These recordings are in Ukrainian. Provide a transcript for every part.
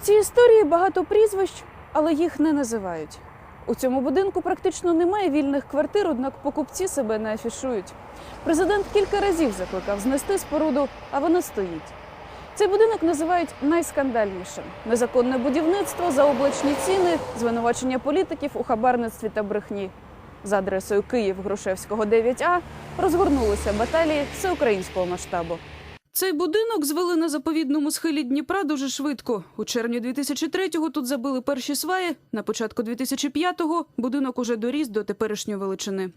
У цій історії багато прізвищ, але їх не називають. У цьому будинку практично немає вільних квартир, однак покупці себе не афішують. Президент кілька разів закликав знести споруду, а вона стоїть. Цей будинок називають найскандальнішим: незаконне будівництво, заоблачні ціни, звинувачення політиків у хабарництві та брехні. За адресою Київ Грушевського 9А розгорнулися баталії всеукраїнського масштабу. Цей будинок звели на заповідному схилі Дніпра дуже швидко. У червні 2003-го тут забили перші сваї. На початку 2005-го будинок уже доріс до теперішньої величини.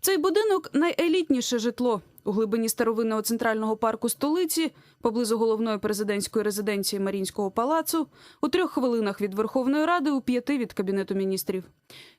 Цей будинок найелітніше житло у глибині старовинного центрального парку столиці, поблизу головної президентської резиденції Марінського палацу, у трьох хвилинах від Верховної Ради, у п'яти від кабінету міністрів.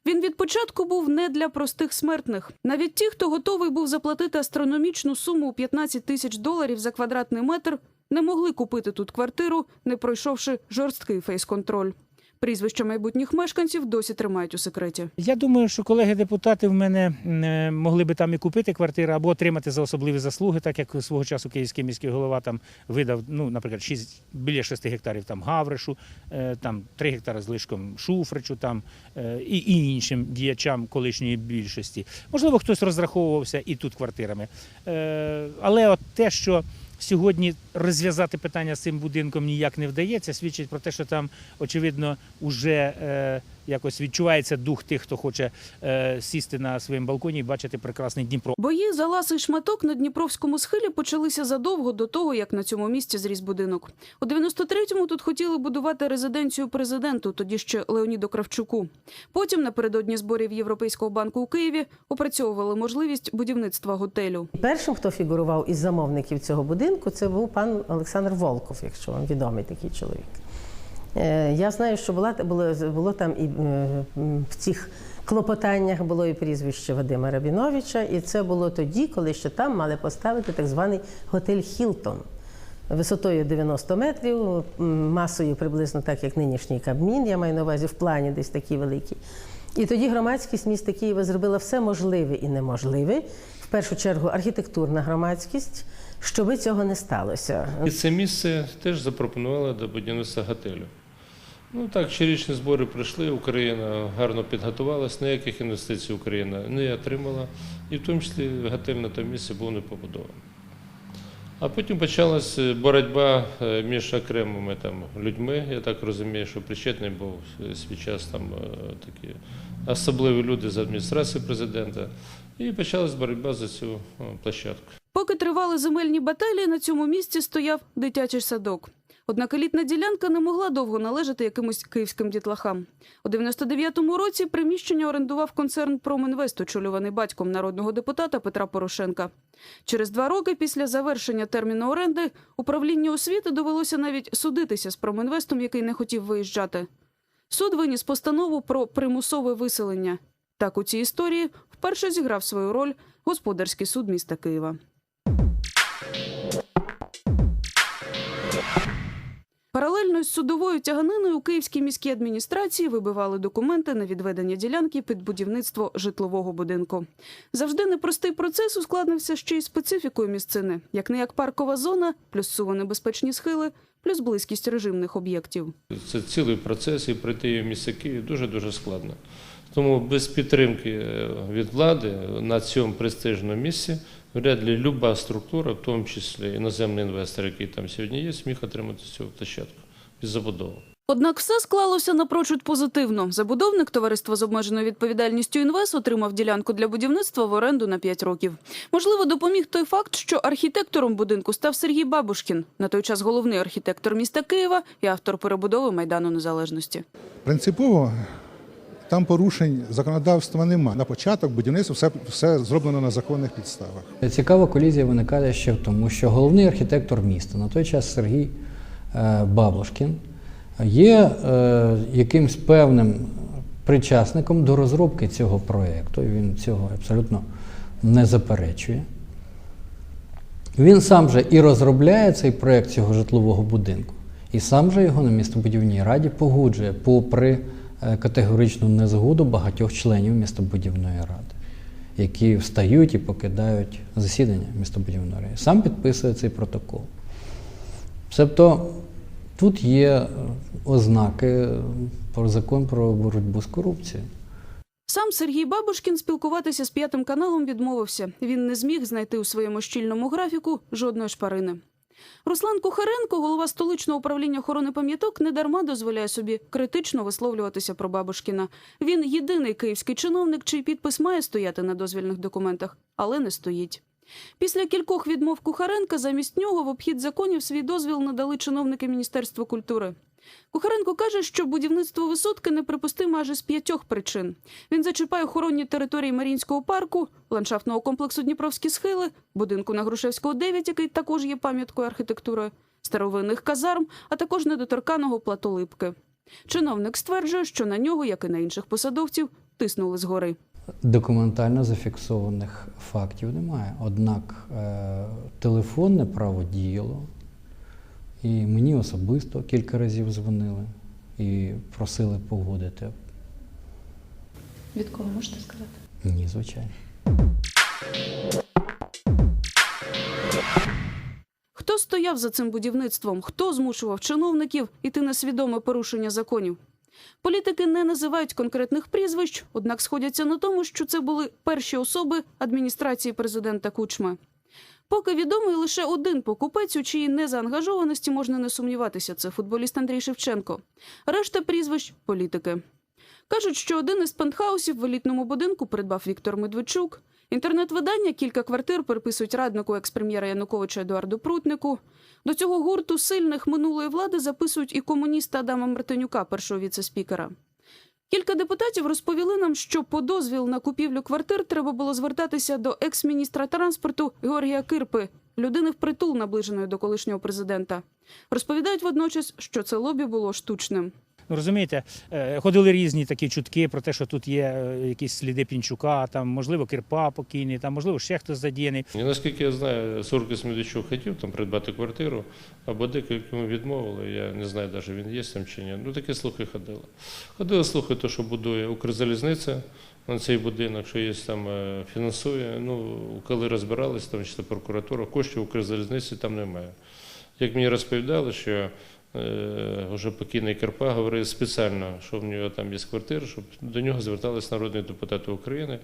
Він від початку був не для простих смертних. Навіть ті, хто готовий був заплатити астрономічну суму у 15 тисяч доларів за квадратний метр, не могли купити тут квартиру, не пройшовши жорсткий фейс-контроль. Прізвища майбутніх мешканців досі тримають у секреті. Я думаю, що колеги-депутати в мене е, могли би там і купити квартиру або отримати за особливі заслуги, так як свого часу київський міський голова там видав, ну, наприклад, 6, біля 6 гектарів там Гавришу, е, там 3 гектари з лишком Шуфричу там, е, і, іншим діячам колишньої більшості. Можливо, хтось розраховувався і тут квартирами. Але от те, що сьогодні розв'язати питання з цим будинком ніяк не вдається, свідчить про те, що там, очевидно, вже е, якось відчувається дух тих, хто хоче е, сісти на своєму балконі і бачити прекрасний Дніпро. Бої за ласий шматок на Дніпровському схилі почалися задовго до того, як на цьому місці зріс будинок. У 93-му тут хотіли будувати резиденцію президенту, тоді ще Леоніду Кравчуку. Потім, напередодні зборів Європейського банку у Києві, опрацьовували можливість будівництва готелю. Першим, хто фігурував із замовників цього будинку, це був пан Олександр Волков, якщо вам відомий такий чоловік. Е, Я знаю, що була, було, було там і е, в цих клопотаннях було і прізвище Вадима Рабіновича, і це було тоді, коли ще там мали поставити так званий готель Хілтон. Висотою 90 метрів, масою приблизно так, як нинішній Кабмін, я маю на увазі в плані десь такі великі. І тоді громадськість міста Києва зробила все можливе і неможливе, в першу чергу архітектурна громадськість, щоби цього не сталося. І це місце теж запропонували до будівництва готелю. Ну так, щорічні збори пройшли, Україна гарно підготувалась, ніяких інвестицій Україна не отримала, і в тому числі готель на тому місці був не побудований. А потім почалась е, боротьба е, між окремими там, людьми. Я так розумію, що причетний був свій час там е, такі особливі люди з адміністрації президента. І почалась боротьба за цю площадку. Поки тривали земельні баталії, на цьому місці стояв дитячий садок. Однак елітна ділянка не могла довго належати якимось київським дітлахам. У 99-му році приміщення орендував концерн «Промінвест», очолюваний батьком народного депутата Петра Порошенка. Через два роки після завершення терміну оренди управлінню освіти довелося навіть судитися з «Промінвестом», який не хотів виїжджати. Суд виніс постанову про примусове виселення. Так у цій історії вперше зіграв свою роль господарський суд міста Києва. Паралельно з судовою тяганиною у Київській міській адміністрації вибивали документи на відведення ділянки під будівництво житлового будинку. Завжди непростий процес ускладнився ще й специфікою місцини, як не як паркова зона, плюс суво-небезпечні схили, плюс близькість режимних об'єктів. Це цілий процес, і пройти в місті Київ дуже-дуже складно. Тому без підтримки е, від влади на цьому престижному місці вряд ли люба структура, в тому числі іноземний інвестор, який там сьогодні є, зміг отримати цю площадку під забудову. Однак все склалося напрочуд позитивно. Забудовник товариства з обмеженою відповідальністю «Інвес» отримав ділянку для будівництва в оренду на 5 років. Можливо, допоміг той факт, що архітектором будинку став Сергій Бабушкін, на той час головний архітектор міста Києва і автор перебудови Майдану Незалежності. Принципово там порушень законодавства нема. На початок будівництво все, все зроблено на законних підставах. Цікава колізія виникає ще в тому, що головний архітектор міста, на той час Сергій е, Баблошкін, є е, якимсь певним причасником до розробки цього проєкту, він цього абсолютно не заперечує. Він сам же і розробляє цей проєкт цього житлового будинку, і сам же його на містобудівній раді погоджує, попри категоричну незгоду багатьох членів містобудівної ради, які встають і покидають засідання містобудівної ради. Сам підписує цей протокол. Себто Тут є е, ознаки е, про закон про боротьбу з корупцією. Сам Сергій Бабушкін спілкуватися з п'ятим каналом відмовився. Він не зміг знайти у своєму щільному графіку жодної шпарини. Руслан Кухаренко, голова столичного управління охорони пам'яток, недарма дозволяє собі критично висловлюватися про Бабушкіна. Він єдиний київський чиновник, чий підпис має стояти на дозвільних документах, але не стоїть. Після кількох відмов Кухаренка замість нього в обхід законів свій дозвіл надали чиновники Міністерства культури. Кухаренко каже, що будівництво висотки неприпустиме аж із п'ятьох причин. Він зачіпає охоронні території Марінського парку, ландшафтного комплексу Дніпровські схили, будинку на Грушевського 9, який також є пам'яткою архітектури, старовинних казарм, а також недоторканого плато Липки. Чиновник стверджує, що на нього, як і на інших посадовців, тиснули згори. Документально зафіксованих фактів немає. Однак е, телефонне право діяло, і мені особисто кілька разів дзвонили і просили погодити. Від кого можете сказати? Ні, звичайно. Хто стояв за цим будівництвом? Хто змушував чиновників іти на свідоме порушення законів? Політики не називають конкретних прізвищ, однак сходяться на тому, що це були перші особи адміністрації президента Кучми. Поки відомий лише один покупець, у чиїй незаангажованості можна не сумніватися. Це футболіст Андрій Шевченко. Решта прізвищ політики. Кажуть, що один із пентхаусів в елітному будинку придбав Віктор Медведчук. Інтернет-видання кілька квартир приписують раднику екс-прем'єра Януковича Едуарду Прутнику. До цього гурту сильних минулої влади записують і комуніста Адама Мартинюка, першого віце-спікера. Кілька депутатів розповіли нам, що по дозвіл на купівлю квартир треба було звертатися до екс-міністра транспорту Георгія Кирпи, людини впритул наближеної до колишнього президента. Розповідають водночас, що це лобі було штучним. Ну розумієте, е, ходили різні такі чутки про те, що тут є е, якісь сліди Пінчука, там можливо Кирпа покійний, там можливо ще хтось задіяний. Наскільки я знаю, Суркис Медведчук хотів там придбати квартиру, або декількому відмовили. Я не знаю, навіть він є там чи ні. Ну такі слухи ходили. Ходили слухи, то, що будує Укрзалізниця на цей будинок, що є там е, фінансує. Ну, коли розбирались, там чи прокуратура, коштів Укрзалізниці там немає. Як мені розповідали, що вже покійний Карпа говорив спеціально, що в нього там є квартира, щоб до нього звертались народні депутати України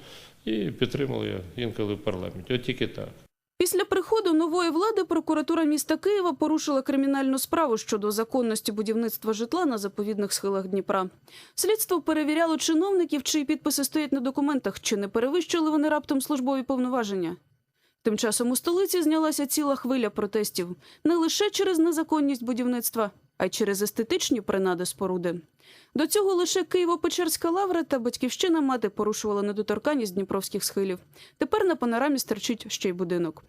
і підтримали інколи в парламенті. От тільки так. Після приходу нової влади прокуратура міста Києва порушила кримінальну справу щодо законності будівництва житла на заповідних схилах Дніпра. Слідство перевіряло чиновників, чиї підписи стоять на документах, чи не перевищили вони раптом службові повноваження. Тим часом у столиці знялася ціла хвиля протестів не лише через незаконність будівництва, а й через естетичні принади споруди. До цього лише Києво-Печерська лавра та батьківщина мати порушували недоторканність дніпровських схилів. Тепер на панорамі стерчить ще й будинок.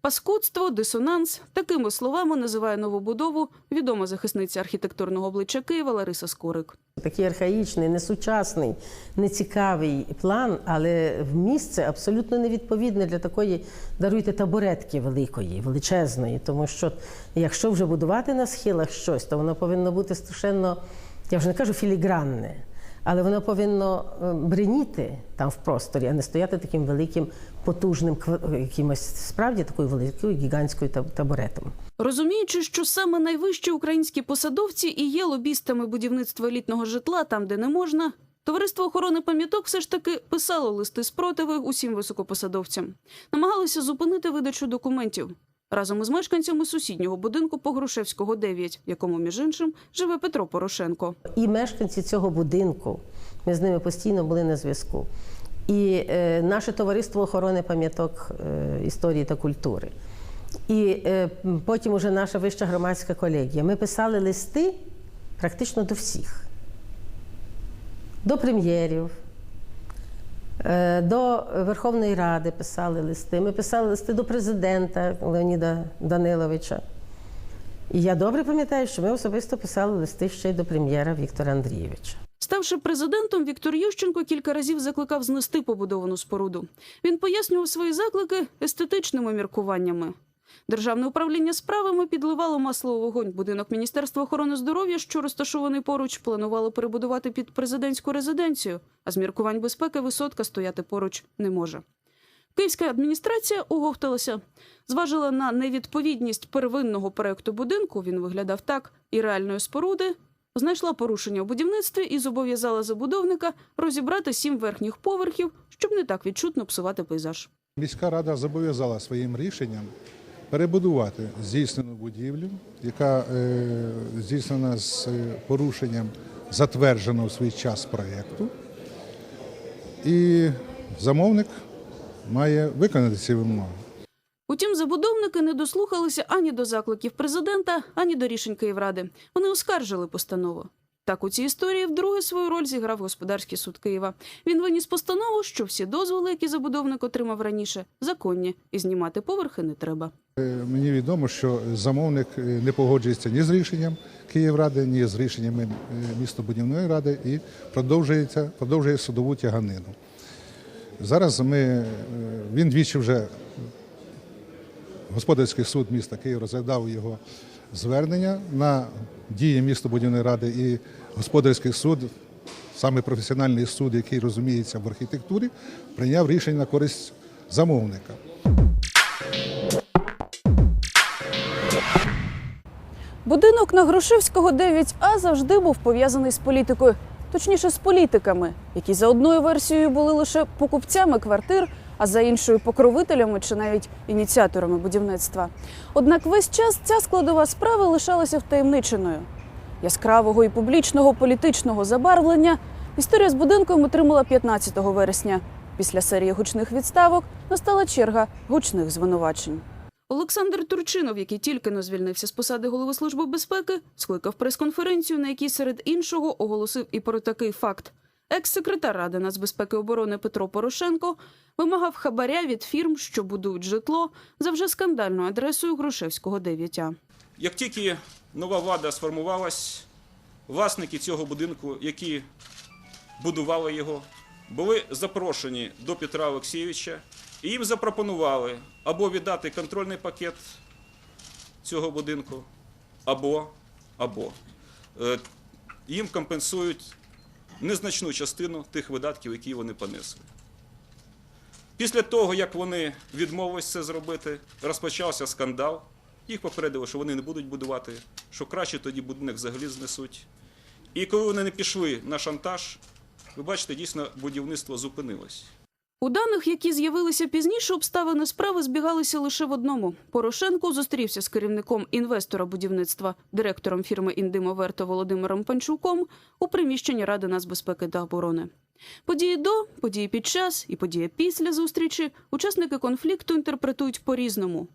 Паскудство, дисонанс такими словами називає новобудову відома захисниця архітектурного обличчя Києва Лариса Скорик. Такий архаїчний, несучасний, нецікавий план, але місце абсолютно невідповідне для такої, даруйте, табуретки великої, величезної. Тому що якщо вже будувати на схилах щось, то воно повинно бути страшенно, я вже не кажу філігранне, але воно повинно е, бреніти там в просторі, а не стояти таким великим, потужним, ква- якимось справді такою великою гігантською таб- табуретом. Розуміючи, що саме найвищі українські посадовці і є лобістами будівництва елітного житла там, де не можна, товариство охорони пам'яток все ж таки писало листи спротиви усім високопосадовцям, намагалися зупинити видачу документів разом із мешканцями сусіднього будинку по Грушевського 9, в якому між іншим живе Петро Порошенко. І мешканці цього будинку, ми з ними постійно були на зв'язку. І е, наше товариство охорони пам'яток е, історії та культури. І е, потім уже наша вища громадська колегія. Ми писали листи практично до всіх: до прем'єрів, до Верховної Ради писали листи. Ми писали листи до президента Леоніда Даниловича. І я добре пам'ятаю, що ми особисто писали листи ще й до прем'єра Віктора Андрійовича. Ставши президентом, Віктор Ющенко кілька разів закликав знести побудовану споруду. Він пояснював свої заклики естетичними міркуваннями. Державне управління справами підливало масло у вогонь. Будинок Міністерства охорони здоров'я, що розташований поруч, планувало перебудувати під президентську резиденцію, а з міркувань безпеки висотка стояти поруч не може. Київська адміністрація оговталася, зважила на невідповідність первинного проекту будинку. Він виглядав так і реальної споруди. Знайшла порушення у будівництві і зобов'язала забудовника розібрати сім верхніх поверхів, щоб не так відчутно псувати пейзаж. Міська рада зобов'язала своїм рішенням перебудувати здійснену будівлю, яка е, здійснена з е, порушенням затвердженого в свій час проєкту. І замовник має виконати ці вимоги. Утім, забудовники не дослухалися ані до закликів президента, ані до рішень Київради. Вони оскаржили постанову. Так у цій історії вдруге свою роль зіграв господарський суд Києва. Він виніс постанову, що всі дозволи, які забудовник отримав раніше, законні, і знімати поверхи не треба. Е, Мені відомо, що замовник е, не погоджується ні з рішенням Київради, ні з рішеннями е, містобудівної ради і продовжується, продовжує судову тяганину. Зараз ми, він двічі вже господарський суд міста Київ розглядав його звернення на дії містобудівної ради і господарський суд, саме професіональний суд, який розуміється в архітектурі, прийняв рішення на користь замовника. Будинок на Грушевського 9А завжди був пов'язаний з політикою, точніше з політиками, які за одною версією були лише покупцями квартир, а за іншою покровителями чи навіть ініціаторами будівництва. Однак весь час ця складова справи лишалася втаємниченою. Яскравого і публічного політичного забарвлення історія з будинком отримала 15 вересня. Після серії гучних відставок настала черга гучних звинувачень. Олександр Турчинов, який тільки но звільнився з посади голови служби безпеки, скликав прес-конференцію, на якій серед іншого оголосив і про такий факт. Екс-секретар Ради нацбезпеки і оборони Петро Порошенко вимагав хабаря від фірм, що будують житло за вже скандальною адресою Грушевського 9А. Як тільки нова влада сформувалась, власники цього будинку, які будували його, були запрошені до Петра Олексійовича і їм запропонували або віддати контрольний пакет цього будинку, або, або е, їм компенсують незначну частину тих видатків, які вони понесли. Після того, як вони відмовились це зробити, розпочався скандал. Їх попередили, що вони не будуть будувати, що краще тоді будинок взагалі знесуть. І коли вони не пішли на шантаж, ви бачите, дійсно будівництво зупинилось. У даних, які з'явилися пізніше, обставини справи збігалися лише в одному. Порошенко зустрівся з керівником інвестора будівництва, директором фірми «Індимоверто» Володимиром Панчуком у приміщенні Ради нацбезпеки та оборони. Події до, події під час і події після зустрічі учасники конфлікту інтерпретують по-різному.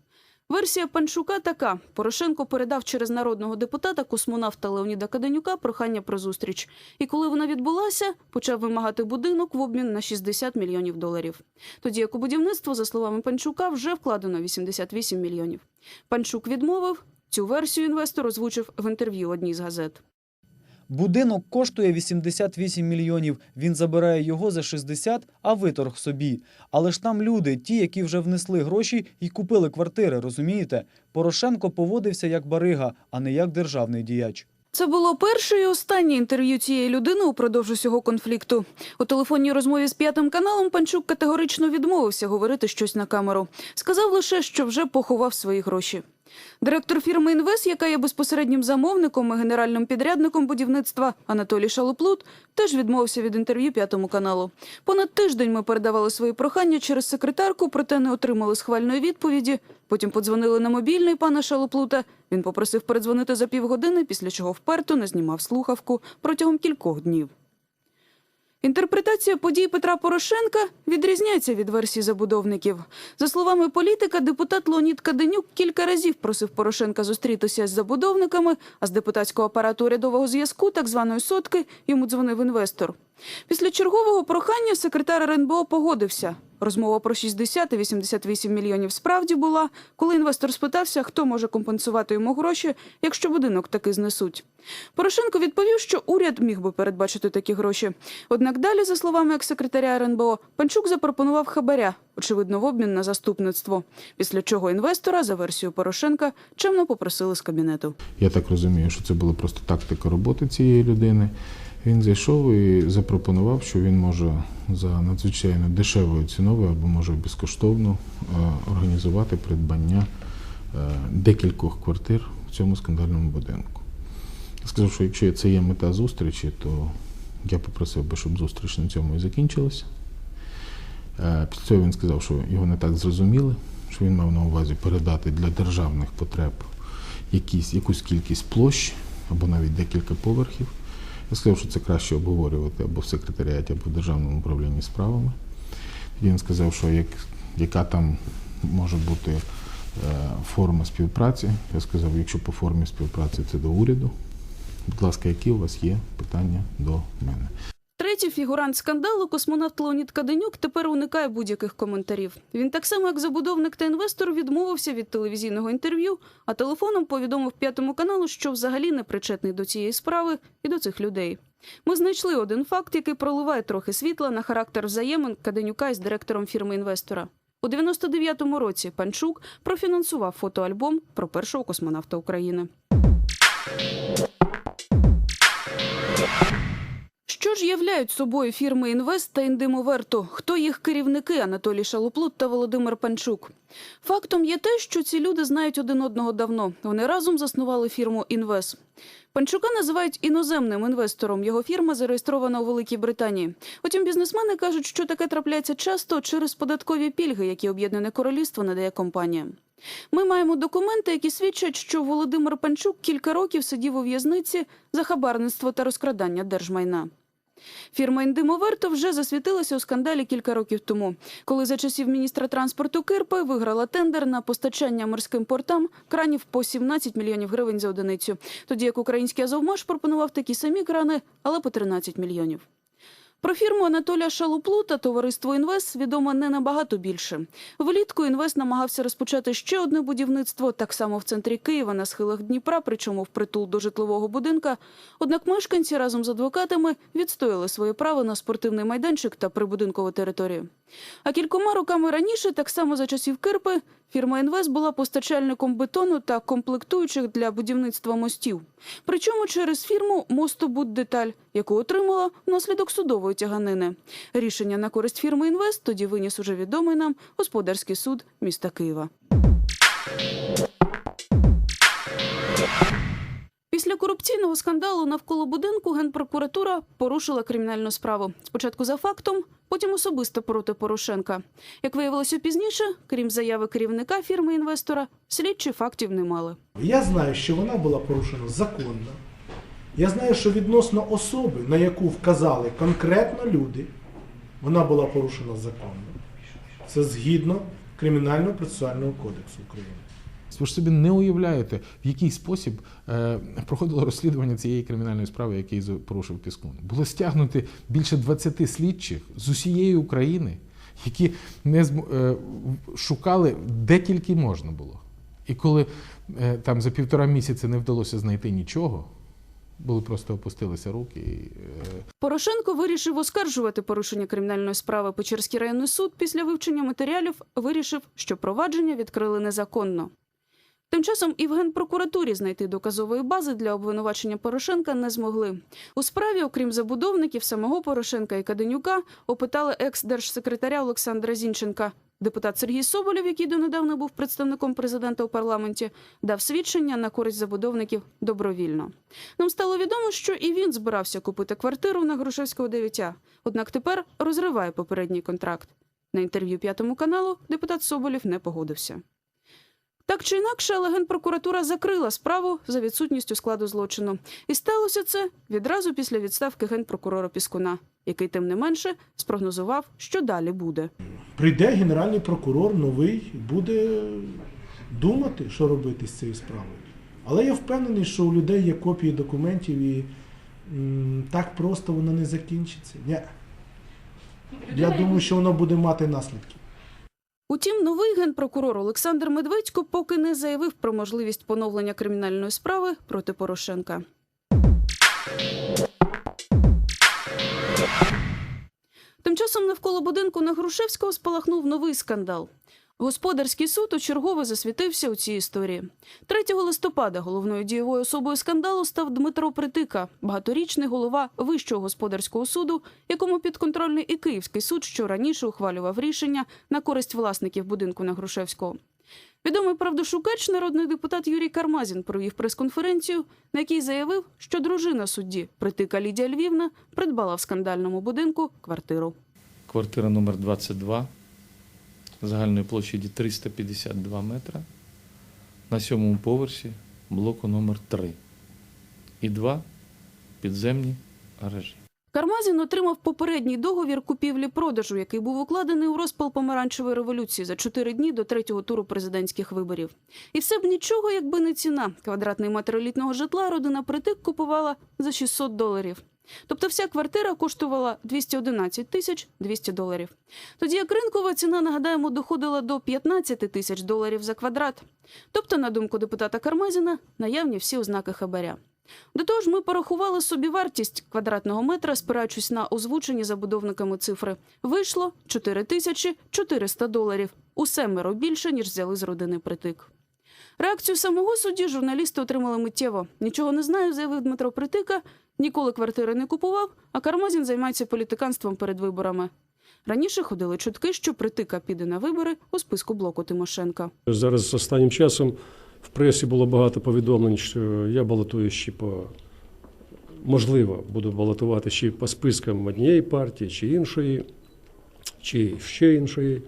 Версія Панчука така: Порошенко передав через народного депутата космонавта Леоніда Каденюка прохання про зустріч. І коли вона відбулася, почав вимагати будинок в обмін на 60 мільйонів доларів. Тоді як у будівництво, за словами Панчука, вже вкладено 88 мільйонів. Панчук відмовив. Цю версію інвестор озвучив в інтерв'ю одній з газет. Будинок коштує 88 мільйонів. Він забирає його за 60, а виторг собі. Але ж там люди, ті, які вже внесли гроші і купили квартири, розумієте? Порошенко поводився як барига, а не як державний діяч. Це було перше і останнє інтерв'ю цієї людини упродовж усього конфлікту. У телефонній розмові з п'ятим каналом Панчук категорично відмовився говорити щось на камеру. Сказав лише, що вже поховав свої гроші. Директор фірми «Інвест», яка є безпосереднім замовником і генеральним підрядником будівництва Анатолій Шалоплут, теж відмовився від інтерв'ю п'ятому каналу. Понад тиждень ми передавали свої прохання через секретарку, проте не отримали схвальної відповіді. Потім подзвонили на мобільний пана Шалоплута. Він попросив передзвонити за півгодини, після чого вперто не знімав слухавку протягом кількох днів. Інтерпретація подій Петра Порошенка відрізняється від версії забудовників. За словами політика, депутат Леонід Каденюк кілька разів просив Порошенка зустрітися з забудовниками, а з депутатського апарату урядового зв'язку, так званої сотки, йому дзвонив інвестор. Після чергового прохання секретар РНБО погодився. Розмова про 60 і 88 мільйонів справді була, коли інвестор спитався, хто може компенсувати йому гроші, якщо будинок таки знесуть. Порошенко відповів, що уряд міг би передбачити такі гроші. Однак далі, за словами екс-секретаря РНБО, Панчук запропонував хабаря, очевидно, в обмін на заступництво. Після чого інвестора, за версією Порошенка, чемно попросили з кабінету. Я так розумію, що це була просто тактика роботи цієї людини. Він зайшов і запропонував, що він може за надзвичайно дешевою ціною або може безкоштовно е, організувати придбання е, декількох квартир в цьому скандальному будинку. Сказав, що якщо це є мета зустрічі, то я попросив би, щоб зустріч на цьому і закінчилася. Е, Після цього він сказав, що його не так зрозуміли, що він мав на увазі передати для державних потреб якісь, якусь кількість площ або навіть декілька поверхів. Я сказав, що це краще обговорювати або в секретаріаті, або в державному управлінні справами. І він сказав, що як, яка там може бути е, форма співпраці. Я сказав, якщо по формі співпраці це до уряду, будь ласка, які у вас є питання до мене? Третій фігурант скандалу, космонавт Леонід Каденюк, тепер уникає будь-яких коментарів. Він так само, як забудовник та інвестор, відмовився від телевізійного інтерв'ю, а телефоном повідомив п'ятому каналу, що взагалі не причетний до цієї справи і до цих людей. Ми знайшли один факт, який проливає трохи світла на характер взаємин Каденюка із директором фірми інвестора. У 99-му році Панчук профінансував фотоальбом про першого космонавта України. Що ж являють собою фірми Інвест та Індимоверту? Хто їх керівники Анатолій Шалуплут та Володимир Панчук? Фактом є те, що ці люди знають один одного давно. Вони разом заснували фірму Інвест. Панчука називають іноземним інвестором. Його фірма зареєстрована у Великій Британії. Утім, бізнесмени кажуть, що таке трапляється часто через податкові пільги, які Об'єднане Королівство надає компаніям. Ми маємо документи, які свідчать, що Володимир Панчук кілька років сидів у в'язниці за хабарництво та розкрадання держмайна. Фірма «Індимоверто» вже засвітилася у скандалі кілька років тому, коли за часів міністра транспорту Кирпи виграла тендер на постачання морським портам кранів по 17 мільйонів гривень за одиницю, тоді як український Азовмаш пропонував такі самі крани, але по 13 мільйонів. Про фірму Анатолія Шалуплута товариство Інвест відомо не набагато більше. Влітку Інвест намагався розпочати ще одне будівництво, так само в центрі Києва на схилах Дніпра, причому впритул до житлового будинка. Однак мешканці разом з адвокатами відстояли своє право на спортивний майданчик та прибудинкову територію. А кількома роками раніше, так само за часів Кирпи, фірма Інвест була постачальником бетону та комплектуючих для будівництва мостів. Причому через фірму «Мостобуддеталь», яку отримала внаслідок судової тяганини. Рішення на користь фірми Інвест тоді виніс уже відомий нам господарський суд міста Києва. Після корупційного скандалу навколо будинку Генпрокуратура порушила кримінальну справу. Спочатку за фактом, потім особисто проти Порошенка. Як виявилося пізніше, крім заяви керівника фірми інвестора, слідчі фактів не мали. Я знаю, що вона була порушена законно. Я знаю, що відносно особи, на яку вказали конкретно люди, вона була порушена законно. Це згідно Кримінального процесуального кодексу України. Ви ж собі не уявляєте, в який спосіб е, проходило розслідування цієї кримінальної справи, який порушив Піскун. Було стягнути більше 20 слідчих з усієї України, які не зм- е, шукали де тільки можна було. І коли е, там за півтора місяця не вдалося знайти нічого, були просто опустилися руки. І, Порошенко вирішив оскаржувати порушення кримінальної справи. Печерський районний суд після вивчення матеріалів вирішив, що провадження відкрили незаконно. Тим часом і в Генпрокуратурі знайти доказової бази для обвинувачення Порошенка не змогли. У справі, окрім забудовників, самого Порошенка і Каденюка, опитали екс-держсекретаря Олександра Зінченка. Депутат Сергій Соболєв, який донедавна був представником президента у парламенті, дав свідчення на користь забудовників добровільно. Нам стало відомо, що і він збирався купити квартиру на Грушевського 9, однак тепер розриває попередній контракт. На інтерв'ю п'ятому каналу депутат Соболєв не погодився. Так чи інакше, але Генпрокуратура закрила справу за відсутністю складу злочину. І сталося це відразу після відставки генпрокурора Піскуна, який, тим не менше, спрогнозував, що далі буде. Прийде генеральний прокурор новий, буде думати, що робити з цією справою. Але я впевнений, що у людей є копії документів і м, так просто воно не закінчиться. Ні. Я думаю, що воно буде мати наслідки. Утім, новий генпрокурор Олександр Медведько поки не заявив про можливість поновлення кримінальної справи проти Порошенка. Тим часом навколо будинку на Грушевського спалахнув новий скандал. Господарський суд учергове засвітився у цій історії. 3 листопада головною дієвою особою скандалу став Дмитро Притика, багаторічний голова Вищого господарського суду, якому підконтрольний і Київський суд, що раніше ухвалював рішення на користь власників будинку на Грушевського. Відомий правдошукач, народний депутат Юрій Кармазін провів прес-конференцію, на якій заявив, що дружина судді Притика Лідія Львівна придбала в скандальному будинку квартиру. Квартира номер 22 загальною площадю 352 метра на сьомому поверсі блоку номер 3 і два підземні гаражі. Кармазін отримав попередній договір купівлі-продажу, який був укладений у розпал помаранчевої революції за чотири дні до третього туру президентських виборів. І все б нічого, якби не ціна. Квадратний метр елітного житла родина притик купувала за 600 доларів. Тобто вся квартира коштувала 211 тисяч 200 доларів. Тоді як ринкова ціна, нагадаємо, доходила до 15 тисяч доларів за квадрат. Тобто, на думку депутата Кармазіна, наявні всі ознаки хабаря. До того ж, ми порахували собі вартість квадратного метра, спираючись на озвучені забудовниками цифри. Вийшло 4 тисячі 400 доларів. У семеро більше, ніж взяли з родини притик. Реакцію самого судді журналісти отримали миттєво. Нічого не знаю, заявив Дмитро Притика. Ніколи квартири не купував, а Кармазін займається політиканством перед виборами. Раніше ходили чутки, що Притика піде на вибори у списку блоку Тимошенка. Зараз останнім часом в пресі було багато повідомлень, що я балотую ще по можливо, буду балотувати ще по спискам однієї партії чи іншої, чи ще іншої.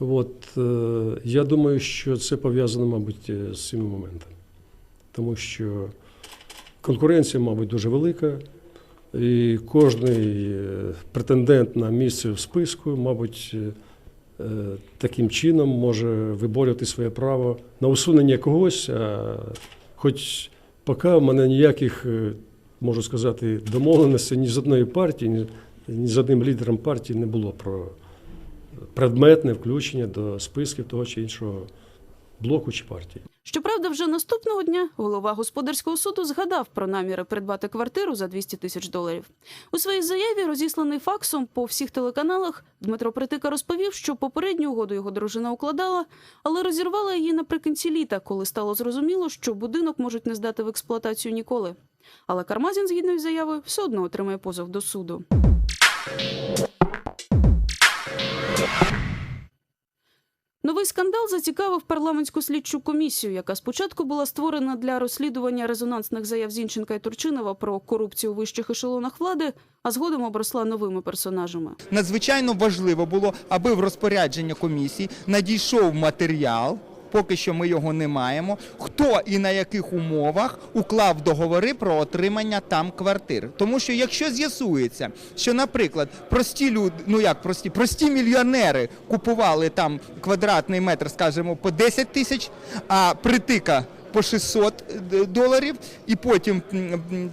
От, е, я думаю, що це пов'язано, мабуть, е, з цим моментом. Тому що конкуренція, мабуть, дуже велика, і кожний е, претендент на місце в списку, мабуть, таким чином може виборювати своє право на усунення когось. А хоч поки в мене ніяких, можу сказати, домовленостей ні з одної партії, ні з одним лідером партії не було про предметне включення до списків того чи іншого блоку чи партії. Щоправда, вже наступного дня голова господарського суду згадав про наміри придбати квартиру за 200 тисяч доларів. У своїй заяві, розісланий факсом по всіх телеканалах, Дмитро Притика розповів, що попередню угоду його дружина укладала, але розірвала її наприкінці літа, коли стало зрозуміло, що будинок можуть не здати в експлуатацію ніколи. Але Кармазін, згідно із заявою, все одно отримає позов до суду. Новий скандал зацікавив парламентську слідчу комісію, яка спочатку була створена для розслідування резонансних заяв Зінченка і Турчинова про корупцію у вищих ешелонах влади, а згодом обросла новими персонажами. Надзвичайно важливо було, аби в розпорядження комісії надійшов матеріал. Поки що ми його не маємо. Хто і на яких умовах уклав договори про отримання там квартир? Тому що якщо з'ясується, що, наприклад, прості люди, ну як прості, прості мільйонери купували там квадратний метр, скажімо, по 10 тисяч, а притика по 600 доларів, і потім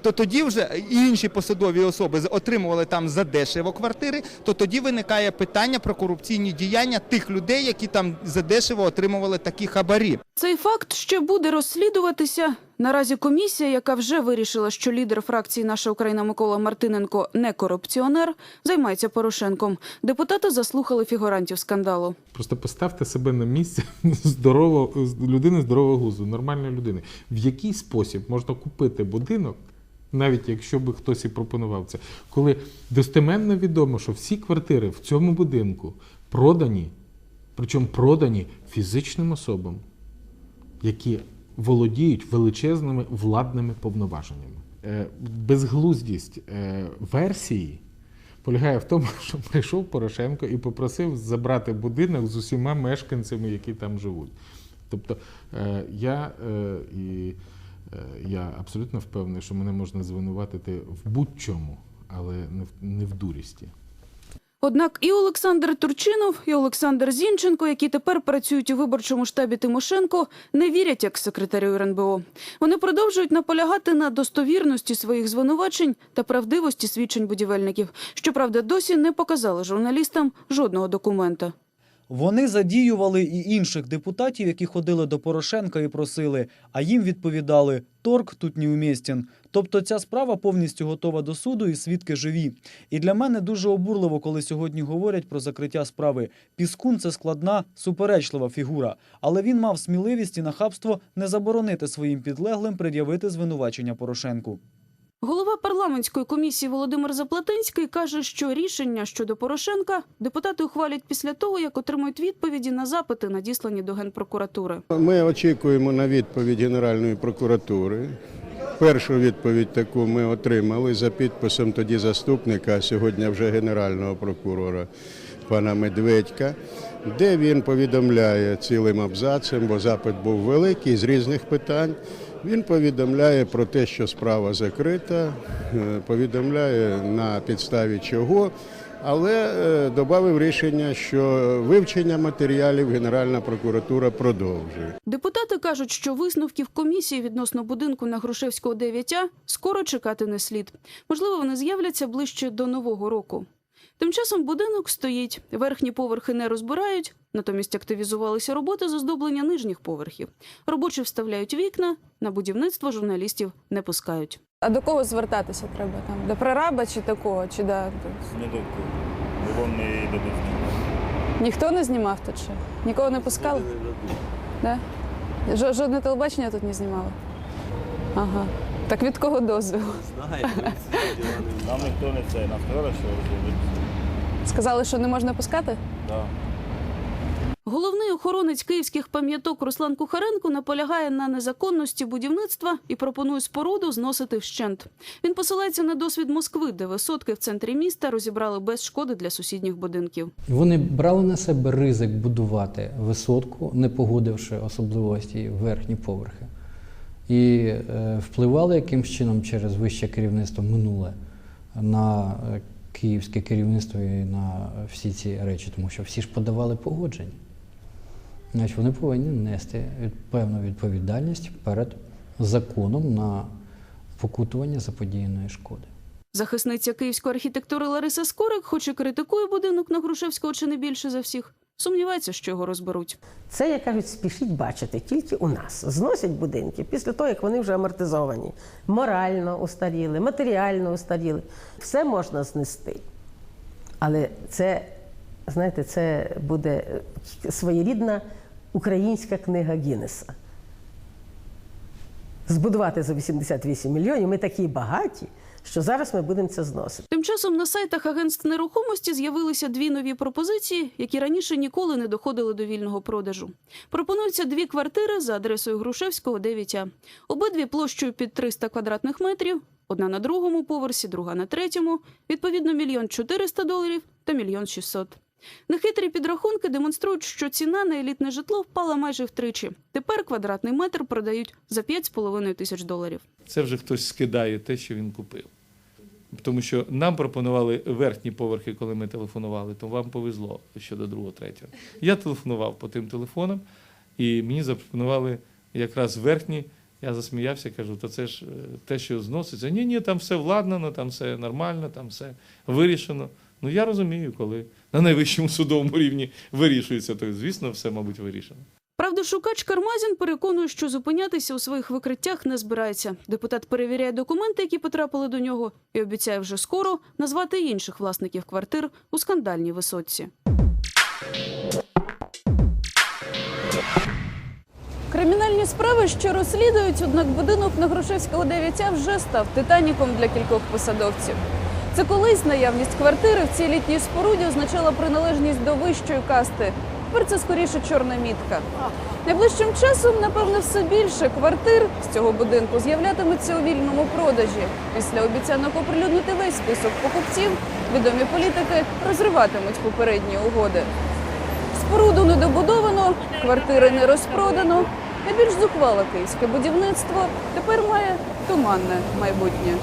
то тоді вже інші посадові особи отримували там задешево квартири, то тоді виникає питання про корупційні діяння тих людей, які там задешево отримували такі хабарі. Цей факт ще буде розслідуватися. Наразі комісія, яка вже вирішила, що лідер фракції Наша Україна Микола Мартиненко не корупціонер, займається Порошенком. Депутати заслухали фігурантів скандалу. Просто поставте себе на місце здорового людини здорового глузду, нормальної людини. В який спосіб можна купити будинок, навіть якщо би хтось і пропонував це, коли достеменно відомо, що всі квартири в цьому будинку продані, причому продані фізичним особам, які володіють величезними владними повноваженнями. Е, Безглуздість е, версії полягає в тому, що прийшов Порошенко і попросив забрати будинок з усіма мешканцями, які там живуть. Тобто е, я і я абсолютно впевнений, що мене можна звинуватити в будь-чому, але не в, не в дурісті. Однак і Олександр Турчинов, і Олександр Зінченко, які тепер працюють у виборчому штабі Тимошенко, не вірять як секретарю РНБО. Вони продовжують наполягати на достовірності своїх звинувачень та правдивості свідчень будівельників. Щоправда, досі не показали журналістам жодного документа. Вони задіювали і інших депутатів, які ходили до Порошенка і просили, а їм відповідали торг тут не умістен. Тобто ця справа повністю готова до суду і свідки живі. І для мене дуже обурливо, коли сьогодні говорять про закриття справи. Піскун це складна, суперечлива фігура, але він мав сміливість і нахабство не заборонити своїм підлеглим пред'явити звинувачення Порошенку. Голова парламентської комісії Володимир Заплатинський каже, що рішення щодо Порошенка депутати ухвалять після того, як отримують відповіді на запити, надіслані до генпрокуратури. Ми очікуємо на відповідь Генеральної прокуратури. Першу відповідь таку ми отримали за підписом тоді заступника, а сьогодні вже генерального прокурора пана Медведька, де він повідомляє цілим абзацем, бо запит був великий з різних питань. Він повідомляє про те, що справа закрита, е, повідомляє на підставі чого, але е, додав рішення, що вивчення матеріалів Генеральна прокуратура продовжує. Депутати кажуть, що висновків комісії відносно будинку на Грушевського 9А скоро чекати не слід. Можливо, вони з'являться ближче до нового року. Тим часом будинок стоїть, верхні поверхи не розбирають, натомість активізувалися роботи з оздоблення нижніх поверхів. Робочі вставляють вікна, на будівництво журналістів не пускають. А до кого звертатися треба? Там до прораба чи такого? Чи до Не до кого. Було не до ніхто не знімав тут ще? Нікого не пускали? Да? Жодне телебачення тут не знімало? Ага. Так від кого дозвіл? Нам ніхто не це. Нам сказали, що розглядають. Сказали, що не можна пускати? Да. Головний охоронець київських пам'яток Руслан Кухаренко наполягає на незаконності будівництва і пропонує споруду зносити вщент. Він посилається на досвід Москви, де висотки в центрі міста розібрали без шкоди для сусідніх будинків. Вони брали на себе ризик будувати висотку, не погодивши особливості верхні поверхи, і е, впливали якимсь чином через вище керівництво минуле на е, київське керівництво і на всі ці речі, тому що всі ж подавали погодження. Значить, вони повинні нести певну відповідальність перед законом на покутування заподіяної шкоди. Захисниця київської архітектури Лариса Скорик, хоч і критикує будинок на Грушевського чи не більше за всіх, сумнівається, що його розберуть. Це, як кажуть, спішіть бачити тільки у нас. Зносять будинки після того, як вони вже амортизовані, морально устаріли, матеріально устаріли. Все можна знести. Але це, знаєте, це буде своєрідна українська книга Гіннеса. Збудувати за 88 мільйонів ми такі багаті, що зараз ми будемо це зносити. Тим часом на сайтах агентств нерухомості з'явилися дві нові пропозиції, які раніше ніколи не доходили до вільного продажу. Пропонуються дві квартири за адресою Грушевського 9А. Обидві площею під 300 квадратних метрів, одна на другому поверсі, друга на третьому, відповідно мільйон 400 доларів та мільйон 600. Нехитрі підрахунки демонструють, що ціна на елітне житло впала майже втричі. Тепер квадратний метр продають за 5,5 тисяч доларів. Це вже хтось скидає те, що він купив. Тому що нам пропонували верхні поверхи, коли ми телефонували, то вам повезло щодо другого, третього. Я телефонував по тим телефонам, і мені запропонували якраз верхні. Я засміявся, кажу, то це ж е, те, що зноситься. Ні, ні, там все владнано, там все нормально, там все вирішено. Ну я розумію, коли на найвищому судовому рівні вирішується, то звісно, все, мабуть, вирішено. Правдошукач Кармазін переконує, що зупинятися у своїх викриттях не збирається. Депутат перевіряє документи, які потрапили до нього, і обіцяє вже скоро назвати інших власників квартир у скандальній висотці. Кримінальні справи, що розслідують, однак будинок на Грушевського 9А вже став титаніком для кількох посадовців. Це колись наявність квартири в цій літній споруді означала приналежність до вищої касти. Тепер це скоріше чорна мітка. Найближчим часом, напевно, все більше квартир з цього будинку з'являтиметься у вільному продажі. Після обіцянок оприлюднити весь список покупців відомі політики розриватимуть попередні угоди. Споруду не добудовано, квартири не розпродано. Найбільш зухвале київське будівництво тепер має туманне майбутнє.